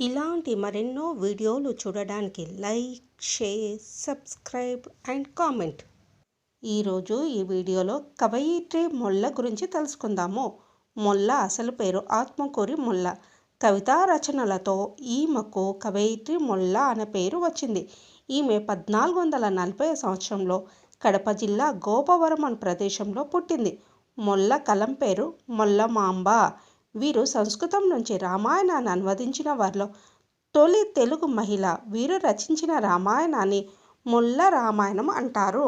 ఇలాంటి మరెన్నో వీడియోలు చూడడానికి like share subscribe and comment. ఈరోజు ఈ వీడియోలో కవయిత్రి మొల్ల గురించి తెలుసుకుందాము. మొల్ల అసలు పేరు ఆత్మకూరి మొల్ల కవితా రచనలతో ఈమెకు కవయిత్రి మొల్ల అనే పేరు వచ్చింది. ఈమె పద్నాలుగు వందల నలభై సంవత్సరంలో కడప జిల్లా గోపవరం అనే ప్రదేశంలో పుట్టింది. మొల్ల కలం పేరు మొల్లమాంబ వీరు సంస్కృతం నుంచి రామాయణాన్ని అనువదించిన వారిలో తొలి తెలుగు మహిళ వీరు రచించిన రామాయణాన్ని మొల్ల రామాయణం అంటారు.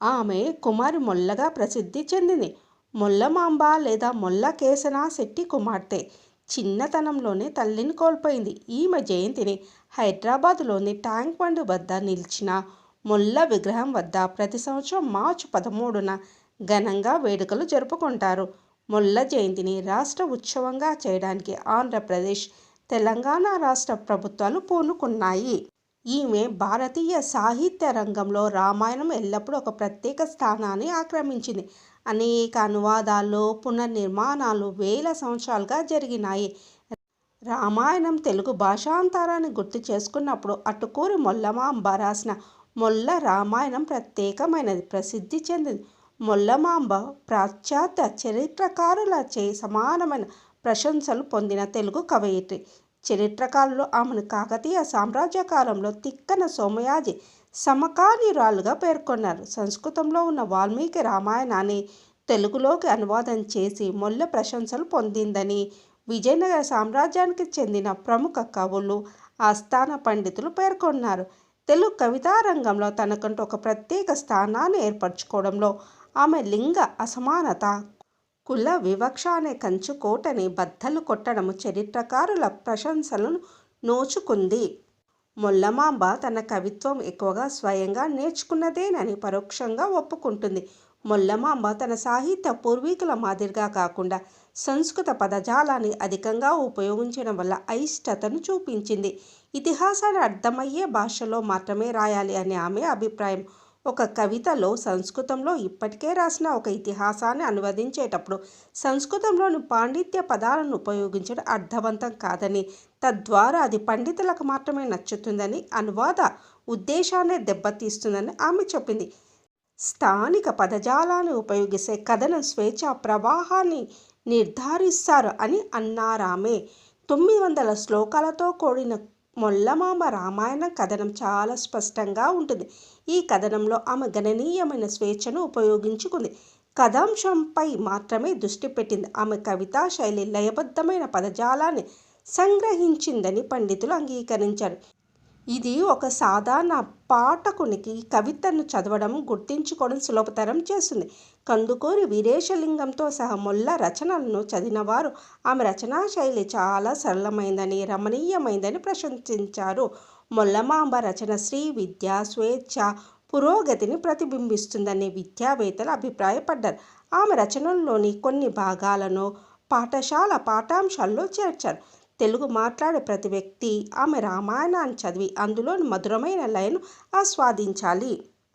ఆమె కుమారి మొల్లగా ప్రసిద్ధి చెందింది. మొల్లమాంబ లేదా మొల్ల కేసన శెట్టి కుమార్తె. చిన్నతనంలోనే తల్లిని కోల్పోయింది. ఈమె జయంతిని హైదరాబాదులోని ట్యాంక్ బండ్ వద్ద నిలిచిన మొల్ల విగ్రహం వద్ద ప్రతి సంవత్సరం మార్చి పదమూడున ఘనంగా వేడుకలు జరుపుకుంటారు. మొల్ల జయంతిని రాష్ట్ర ఉత్సవంగా చేయడానికి ఆంధ్రప్రదేశ్ తెలంగాణ రాష్ట్ర ప్రభుత్వాలు పూనుకున్నాయి. ఈమె భారతీయ సాహిత్య రంగంలో రామాయణం ఎల్లప్పుడూ ఒక ప్రత్యేక స్థానాన్ని ఆక్రమించింది. అనేక అనువాదాలు పునర్నిర్మాణాలు వేల సంవత్సరాలుగా జరిగినాయి. రామాయణం తెలుగు భాషాంతరాన్ని గుర్తు చేసుకున్నప్పుడు అటుకూరి మొల్లమాంబ రాసిన మొల్ల రామాయణం ప్రత్యేకమైనది ప్రసిద్ధి చెందింది. మొల్లమాంబ పాశ్చాత్య చరిత్రకారులచే సమానమైన ప్రశంసలు పొందిన తెలుగు కవయిత్రి. చరిత్రకారులు ఆమెను కాకతీయ సామ్రాజ్య కాలంలో తిక్కన సోమయాజి సమకాలీరాలుగా పేర్కొన్నారు. సంస్కృతంలో ఉన్న వాల్మీకి రామాయణాన్ని తెలుగులోకి అనువాదం చేసి మొల్ల ప్రశంసలు పొందిందని విజయనగర సామ్రాజ్యానికి చెందిన ప్రముఖ కవులు ఆస్థాన పండితులు పేర్కొన్నారు. తెలుగు కవితా రంగంలో తనకంటూ ఒక ప్రత్యేక స్థానాన్ని ఏర్పరచుకోవడంలో ఆమె లింగ అసమానత కుల వివక్ష అనే కంచుకోటని బద్దలు కొట్టడం చరిత్రకారుల ప్రశంసలను నోచుకుంది. మొల్లమాంబ తన కవిత్వం ఎక్కువగా స్వయంగా నేర్చుకున్నదేనని పరోక్షంగా ఒప్పుకుంటుంది. మొల్లమాంబ తన సాహిత్య పూర్వీకుల మాదిరిగా కాకుండా సంస్కృత పదజాలాన్ని అధికంగా ఉపయోగించడం వల్ల అయిష్టతను చూపించింది. ఇతిహాసాన్ని అర్థమయ్యే భాషలో మాత్రమే రాయాలి అనే ఆమె అభిప్రాయం ఒక కవితలో సంస్కృతంలో ఇప్పటికే రాసిన ఒక ఇతిహాసాన్ని అనువదించేటప్పుడు సంస్కృతంలోని పాండిత్య పదాలను ఉపయోగించడం అర్థవంతం కాదని తద్వారా అది పండితులకు మాత్రమే నచ్చుతుందని అనువాద ఉద్దేశాన్ని దెబ్బతీస్తుందని ఆమె చెప్పింది. స్థానిక పదజాలాన్ని ఉపయోగిస్తే కథన స్వేచ్ఛ ప్రవాహాన్ని నిర్ధారిస్తారు అని అన్నారామె. తొమ్మిది వందల శ్లోకాలతో కూడిన మొల్లమామ రామాయణం కథనం చాలా స్పష్టంగా ఉంటుంది. ఈ కథనంలో ఆమె గణనీయమైన స్వేచ్ఛను ఉపయోగించుకుంది. కథాంశంపై మాత్రమే దృష్టి పెట్టింది. ఆమె కవితా శైలి లయబద్ధమైన పదజాలాన్ని సంగ్రహించిందని పండితులు అంగీకరించారు. ఇది ఒక సాధారణ పాఠకునికి కవితను చదవడం గుర్తించుకోవడం సులభతరం చేస్తుంది. కందుకూరి వీరేశలింగంతో సహా మొల్ల రచనలను చదివినవారు ఆమె రచనా శైలి చాలా సరళమైందని రమణీయమైందని ప్రశంసించారు. మొల్లమాంబ రచన శ్రీ విద్య స్వేచ్ఛ పురోగతిని ప్రతిబింబిస్తుందని విద్యావేత్తలు అభిప్రాయపడ్డారు. ఆమె రచనల్లోని కొన్ని భాగాలను పాఠశాల పాఠాంశాల్లో చేర్చారు. తెలుగు మాట్లాడే ప్రతి వ్యక్తి ఆమె రామాయణాన్ని చదివి అందులోని మధురమైన లయను ఆస్వాదించాలి.